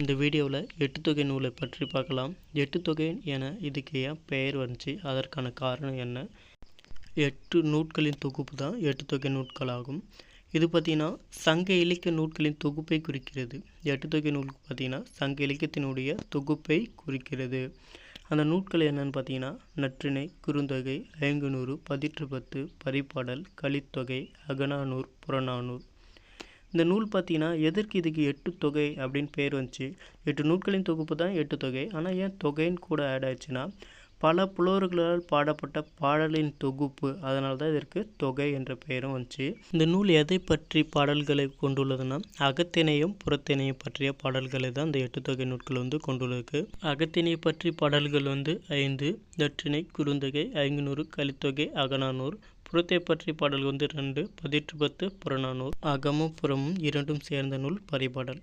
இந்த வீடியோவில் எட்டுத்தொகை நூலை பற்றி பார்க்கலாம். எட்டுத்தொகை என இதுக்கு ஏன் பெயர் வந்துச்சு? அதற்கான காரணம் என்ன? எட்டு நூட்களின் தொகுப்பு தான் எட்டுத்தொகை நூட்களாகும். இது பார்த்திங்கன்னா சங்க இலக்கிய நூட்களின் தொகுப்பை குறிக்கிறது. எட்டுத்தொகை நூலுக்கு பார்த்திங்கன்னா சங்க இலக்கியத்தினுடைய தொகுப்பை குறிக்கிறது. அந்த நூட்கள் என்னன்னு பார்த்தீங்கன்னா நற்றிணை குறுந்தொகை ஐங்குநூறு பதிற்று பத்து பரிப்பாடல் கலித்தொகை அகனானூர் புறநானூர் இந்த நூல் பார்த்தீங்கன்னா எதற்கு இதுக்கு எட்டு தொகை அப்படின்னு பேர் வந்துச்சு. எட்டு நூல்களின் தொகுப்பு தான் எட்டு தொகை. ஆனால் ஏன் தொகைன்னு கூட ஆட் ஆயிடுச்சுன்னா பல புலவர்களால் பாடப்பட்ட பாடலின் தொகுப்பு. அதனால தான் இதற்கு தொகை என்ற பெயரும் வந்துச்சு. இந்த நூல் எதை பற்றி பாடல்களை கொண்டுள்ளதுன்னா அகத்தினையும் புறத்தினையும் பற்றிய பாடல்களை தான் இந்த எட்டு தொகை நூட்கள் வந்து கொண்டுள்ளது அகத்தினை பற்றி பாடல்கள் வந்து ஐந்து நற்றிணை குறுந்தொகை ஐங்குநூறு கலித்தொகை அகநானூறு புறத்தை பற்றி பாடல் வந்து ரெண்டு பதிற்று பத்து புறநானூர் அகமும் புறமும் இரண்டும் சேர்ந்த நூல் பரிபாடல்.